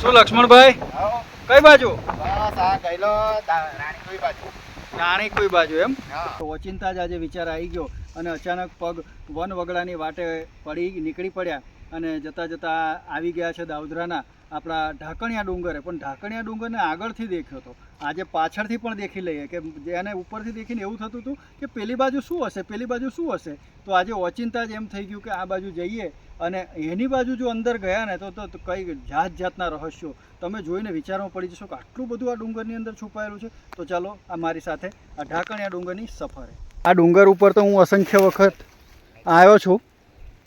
શું લક્ષ્મણભાઈ? કઈ બાજુ? બસ આ ગયેલો રાણીકુઈ બાજુ. નાની કોઈ બાજુ એમ? તો ઓચિંતા જ આજે વિચાર આવી ગયો અને અચાનક પગ વન વગડાની વાટે પડી નીકળી પડ્યા. અને જતાં જતાં આવી ગયા છે દાઉદરાના આપણા ઢાકણિયા ડુંગરે. પણ ઢાકણિયા ડુંગરને આગળથી દેખ્યો હતો આજે પાછળથી પણ દેખી લઈએ કે એને ઉપરથી દેખીને એવું થતું હતું કે પેલી બાજુ શું હશે, પેલી બાજુ શું હશે? તો આજે ઓચિંતા જ એમ થઈ ગયું કે આ બાજુ જઈએ અને એની બાજુ જો અંદર ગયા ને તો તો કઈ જાત જાતના રહસ્યો. તમે જોઈને વિચારમાં પડી જશો કે આટલું બધું આ ડુંગરની અંદર છુપાયેલું છે. તો ચાલો, આ મારી સાથે આ ઢાકણિયા ડુંગરની સફરે. આ ડુંગર ઉપર તો હું અસંખ્ય વખત આવ્યો છું.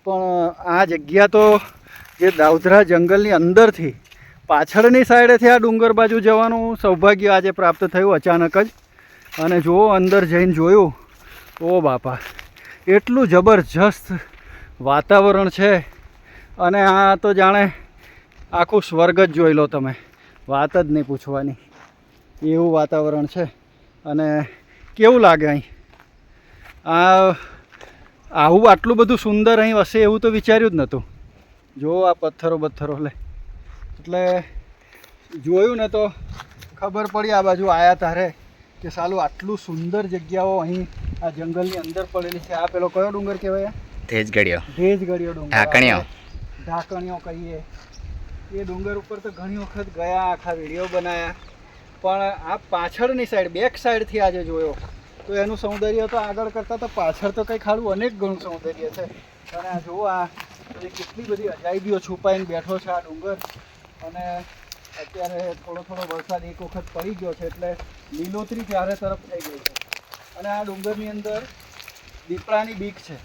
પણ આ જગ્યા તો જે દાઉધરા જંગલની અંદરથી પાછળની સાઈડેથી આ ડુંગર બાજુ જવાનું સૌભાગ્ય આજે પ્રાપ્ત થયું અચાનક જ. અને જુઓ અંદર જઈને જોયું, ઓ બાપા, એટલું જબરજસ્ત વાતાવરણ છે. અને આ તો જાણે આખું સ્વર્ગ જ જોઈ લો તમે. વાત જ નહીં પૂછવાની. એવું વાતાવરણ છે. અને કેવું લાગે અહીં? આ આવું આટલું બધું સુંદર અહીં હશે એવું તો વિચાર્યું જ નહોતું. જો આ પથ્થરો પથ્થરો લે. એટલે જોયું ને તો ખબર પડી આ બાજુ આયા તારે કે સાલું આટલું સુંદર જગ્યાઓ અહીં આ જંગલની અંદર પડેલી છે. આ પેલો કયો ડુંગર કહેવાય? તેજ ગળ્યો ભેજગઢિયો ડુંગર. ઢાકણીઓ. આપણે ઢાકણીઓ કહીએ. એ ડુંગર ઉપર તો ઘણી વખત ગયા આખા વીડિયો બનાવ્યા પણ આ પાછળની સાઈડ બેક સાઈડથી આજે જોયો. તો એનું સૌંદર્ય તો આગળ કરતાં તો પાછળ તો કંઈ ખાડું અનેક ગણું સૌંદર્ય છે. અને આ જુઓ આ કેટલી બધી અજાયબીઓ છુપાઈને બેઠો છે આ ડુંગર. અને અત્યારે થોડો થોડો વરસાદ એક વખત પડી ગયો છે એટલે લીલોતરી ચારે તરફ થઈ ગઈ છે. અને આ ડુંગરની અંદર દીપડાની બીક છે.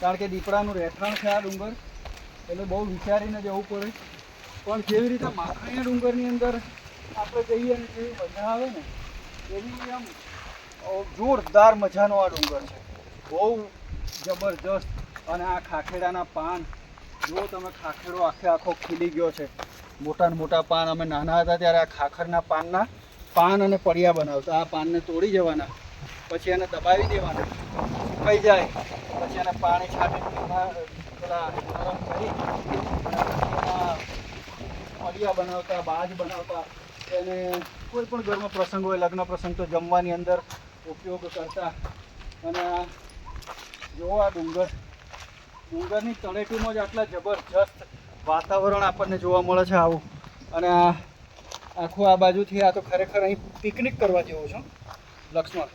કારણ કે દીપડાનું રહેઠાણ છે આ ડુંગર. એટલે બહુ વિચારીને જવું પડે. પણ જેવી રીતે માખણીયા ડુંગરની અંદર આપણે જઈએ અને જેવી મજા આવે ને એવી આમ જોરદાર મજાનો આ ડુંગર છે. બહુ જબરજસ્ત અને આ ખાખેડાના પાન, જો તમે ખાખેડો આખે આખો ખીલી ગયો છે, મોટા મોટા પાન, અમે નાના હતા ત્યારે આ ખાખરના પાનના પાન અને પડિયા બનાવતા. આ પાનને તોડી જવાના, પછી એને દબાવી દેવાના, સુકાઈ જાય, પછી એને પાણી છાંટી પેલા ગરમ કરી પડિયા બનાવતા, બાજ બનાવતા. એને કોઈ પણ ઘરમાં પ્રસંગ હોય, લગ્ન પ્રસંગ તો જમવાની અંદર ઉપયોગ કરતા અને આ જોવો આ ડુંગર. ડુંગરની તળેટીમાં જ આટલા જબરજસ્ત વાતાવરણ આપણને જોવા મળે છે આવું. અને આ આખું આ બાજુથી આ તો ખરેખર અહીં પિકનિક કરવા જેવું છે. લક્ષ્મણ.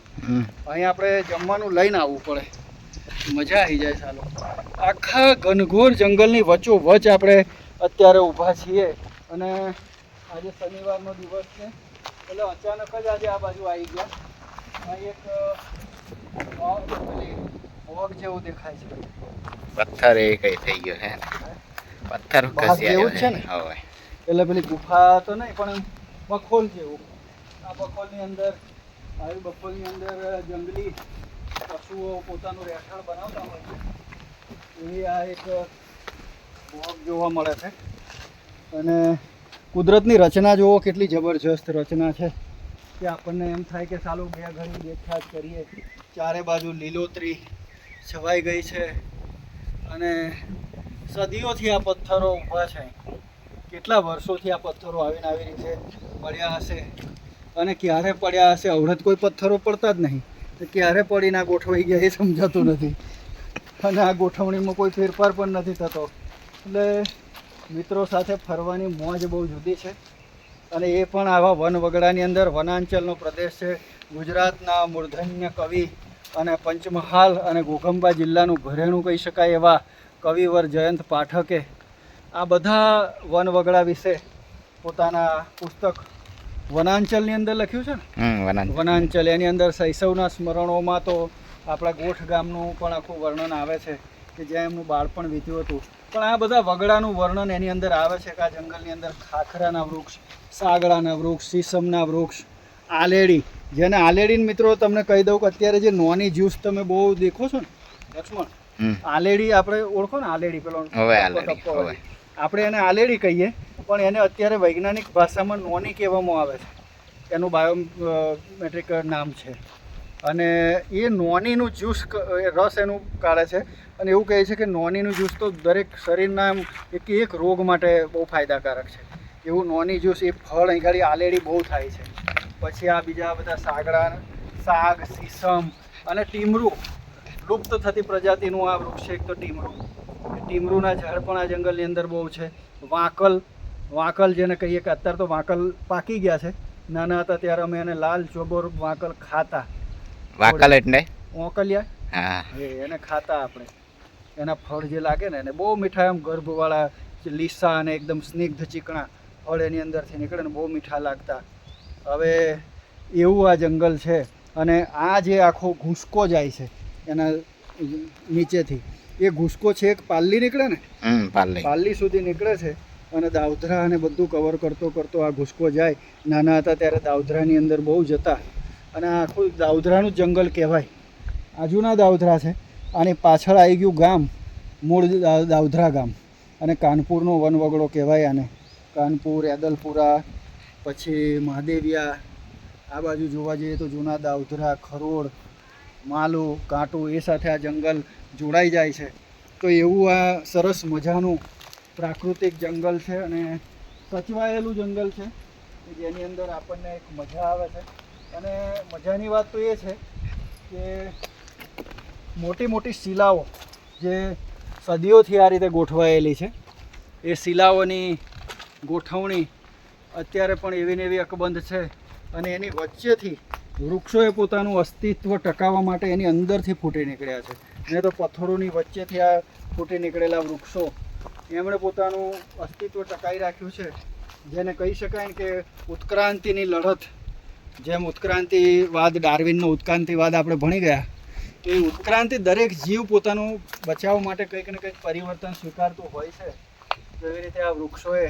અહીં આપણે જમવાનું લઈને આવવું પડે. મજા આવી જાય સાલો આખા ઘનઘોર જંગલની વચ્ચો વચ આપણે અત્યારે ઊભા છીએ. અને આજે શનિવારનો દિવસ છે. એટલે અચાનક જ આજે આ બાજુ આવી ગયા. પથ્થર એ કઈ થઈ ગયો છે પથ્થર ખસી આવ્યો છે ને? હવે. એટલે પેલી ગુફા તો નહીં પણ બખોલ જેવું. આ બખોલની અંદર આવી બખોલની અંદર જંગલી પશુઓ પોતાનું રહેઠાણ બનાવતા હોય છે. એવી આ એક બોગ જોવા મળે છે. અને કુદરતની રચના જુઓ કેટલી જબરજસ્ત રચના છે. કે આપણને એમ થાય કે સાલું બે ઘડી દેખાત કરીએ. ચારે બાજુ લીલોતરી છવાઈ ગઈ છે અને સદીઓથી આ પથ્થરો ઊભા છે. કેટલા વર્ષોથી આ પથ્થરો આવીને આવી રીતે પડ્યા હશે? અને ક્યારે પડ્યા હશે? અવડત કોઈ પથ્થરો પડતા જ નહીં. તો ક્યારે પડીને આ ગોઠવાઈ ગયા એ સમજાતું નથી. અને આ ગોઠવણીમાં કોઈ ફેરફાર પણ નથી થતો. એટલે મિત્રો સાથે ફરવાની મોજ બહુ જુદી છે. અને એ પણ આવા વન વગડાની અંદર વનાંચલનો પ્રદેશ છે. ગુજરાતના મૂર્ધન્ય કવિ અને પંચમહાલ અને ઘોઘંબા જિલ્લાનું ઘરેણું કહી શકાય એવા કવિવર જયંત પાઠકે આ બધા વન વગડા વિશે પોતાના પુસ્તક વનાંચલની અંદર લખ્યું છે ને? વનાંચલ. એની અંદર શૈશવના સ્મરણોમાં તો આપણા ગોઠ ગામનું પણ આખું વર્ણન આવે છે. કે જ્યાં એમનું બાળપણ વીત્યું હતું. પણ આ બધા વગડાનું વર્ણન એની અંદર આવે છે કે આ જંગલની અંદર ખાખરાના વૃક્ષ સાગડાના વૃક્ષ સીસમના વૃક્ષ આલેડી. જેને આલેડીને મિત્રો તમને કહી દઉં કે અત્યારે જે નોની જ્યુસ તમે બહુ દેખો છો ને લક્ષ્મણ આલેડી આપણે ઓળખો ને આલેડી પેલો. આપણે એને આલેડી કહીએ પણ એને અત્યારે વૈજ્ઞાનિક ભાષામાં નોની કહેવામાં આવે છે. એનું બાયોમેટ્રિક નામ છે. અને એ નોનીનું જ્યુસ રસ એનું કાઢે છે. અને એવું કહે છે કે નોનીનું જ્યુસ તો દરેક શરીરના એક એક રોગ માટે બહુ ફાયદાકારક છે. એવું નોની જ્યુસ એ ફળ અહીં આલેડી બહુ થાય છે. પછી આ બીજા બધા સાગડા સાગ સીસમ અને ટીમરું. લુપ્ત થતી પ્રજાતિનું આ વૃક્ષ છે એક તો ટીમરું. ટીમરુના ઝાડ પણ આ જંગલની અંદર બહુ છે. વાંકલ વાંકલ જેને કહીએ કે અત્યારે તો વાંકલ પાકી ગયા છે. નાના હતા ત્યારે અમે એને લાલ ચોબોર વાંકલ ખાતા. વાકલ એટલે? ઓકલિયા હા. એને ખાતા આપણે. એના ફળ જે લાગે ને એને બહુ મીઠા એમ ગર્ભવાળા લીસા અને એકદમ સ્નિગ્ધ ચીકણા ફળ એની અંદરથી નીકળે ને બહુ મીઠા લાગતા. હવે એવું આ જંગલ છે અને આ જે આખો ઘૂસકો જાય છે એના નીચેથી એ ઘૂસકો છે એક પાલ્લી નીકળે ને? પાલ્લી. પાલ્લી સુધી નીકળે છે અને દાવધરા અને બધું કવર કરતો કરતો આ ઘૂસકો જાય. નાના હતા ત્યારે દાવધરાની અંદર બહુ જતા. અને આખું દાઉધરાનું જંગલ કહેવાય. આજુના જૂના દાઉધરા છે. આની પાછળ આવી ગયું ગામ, મૂળ દાઉધરા ગામ. અને કાનપુરનો વનવગડો કહેવાય આને. કાનપુર એદલપુરા પછી મહાદેવિયા. આ બાજુ જોવા જઈએ તો જૂના દાઉધરા ખરોડ, માલો, કાંટો, એ સાથે આ જંગલ જોડાઈ જાય છે. તો એવું આ સરસ મજાનું પ્રાકૃતિક જંગલ છે અને સચવાયેલું જંગલ છે. જેની અંદર આપણને એક મજા આવે છે. અને મજાની વાત તો એ છે કે મોટી મોટી શિલાઓ જે સદીઓથી આ રીતે ગોઠવાયેલી છે, એ શિલાઓની ગોઠવણી અત્યારે પણ એવી ને એવી અકબંધ છે અને એની વચ્ચેથી વૃક્ષોએ પોતાનું અસ્તિત્વ ટકાવવા માટે એની અંદરથી ફૂટી નીકળ્યા છે. નહીં તો પથ્થરોની વચ્ચેથી આ ફૂટી નીકળેલા વૃક્ષો એમણે પોતાનું અસ્તિત્વ ટકાવી રાખ્યું છે. જેને કહી શકાય ને કે ઉત્ક્રાંતિની લડત જેમ ઉત્ક્રાંતિવાદ ડાર્વિનનો ઉત્ક્રાંતિવાદ આપણે ભણી ગયા એ ઉત્ક્રાંતિ દરેક જીવ પોતાનું બચાવ માટે કંઈક ને કંઈક પરિવર્તન સ્વીકારતું હોય છે. જેવી રીતે આ વૃક્ષોએ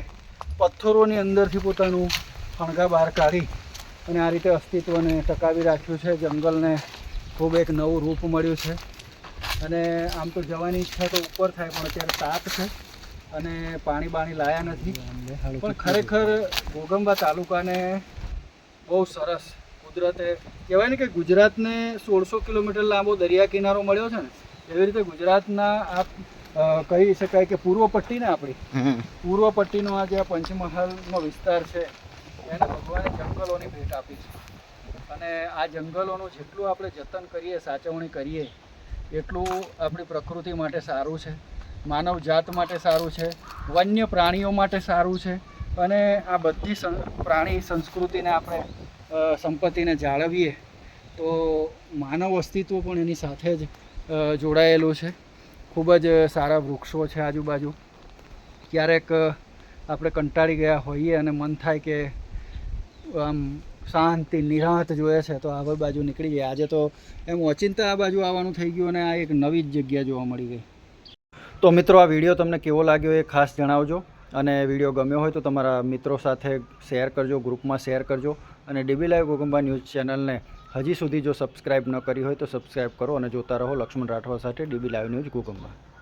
પથ્થરોની અંદરથી પોતાનું ફણગા બહાર કાઢી અને આ રીતે અસ્તિત્વને ટકાવી રાખ્યું છે. જંગલને ખૂબ એક નવું રૂપ મળ્યું છે. અને આમ તો જવાની ઈચ્છા તો ઉપર થાય પણ અત્યારે તાપ છે અને પાણી બાણી લાયા નથી. પણ ખરેખર ગોગંબા તાલુકાને બહુ સરસ. કુદરતે કહેવાય ને કે ગુજરાતને સોળસો કિલોમીટર લાંબો દરિયા કિનારો મળ્યો છે ને એવી રીતે ગુજરાતના આ કહી શકાય કે પૂર્વ પટ્ટી ને આપણી પૂર્વ પટ્ટીનો આ જે આ પંચમહાલનો વિસ્તાર છે એને ભગવાને જંગલોની ભેટ આપી છે. અને આ જંગલોનું જેટલું આપણે જતન કરીએ સાચવણી કરીએ એટલું આપણી પ્રકૃતિ માટે સારું છે. માનવ જાત માટે સારું છે. વન્ય પ્રાણીઓ માટે સારું છે. અને આ બધી પ્રાણી સંસ્કૃતિને આપણે સંપત્તિને જાળવીએ, તો માનવ અસ્તિત્વ પણ એની સાથે જ જોડાયેલું છે. ખૂબ જ સારા વૃક્ષો છે આજુબાજુ. ક્યારેક આપણે કંટાળી ગયા હોઈએ અને મન થાય કે, આમ, શાંતિ, નિરાંત જોઈએ છે, તો આ બાજુ નીકળી ગયા. આજે તો એમ ઓચિંતા આ બાજુ આવવાનું થઈ ગયું અને આ એક નવી જ જગ્યા જોવા મળી ગઈ. તો મિત્રો, આ વીડિયો તમને કેવો લાગ્યો એ ખાસ જણાવજો. અને વીડિયો ગમ્યો હોય તો તમારા મિત્રો સાથે શેર કરજો, ગ્રુપમાં શેર કરજો. અને ડીબી લાઈવ ગોગંબા ન્યૂઝ ચેનલને હજી સુધી જો સબસ્ક્રાઇબ ન કરી હોય તો સબસ્ક્રાઇબ કરો અને જોતા રહો લક્ષ્મણ રાઠવા સાથે ડીબી લાઈવ ન્યૂઝ ગોગંબા.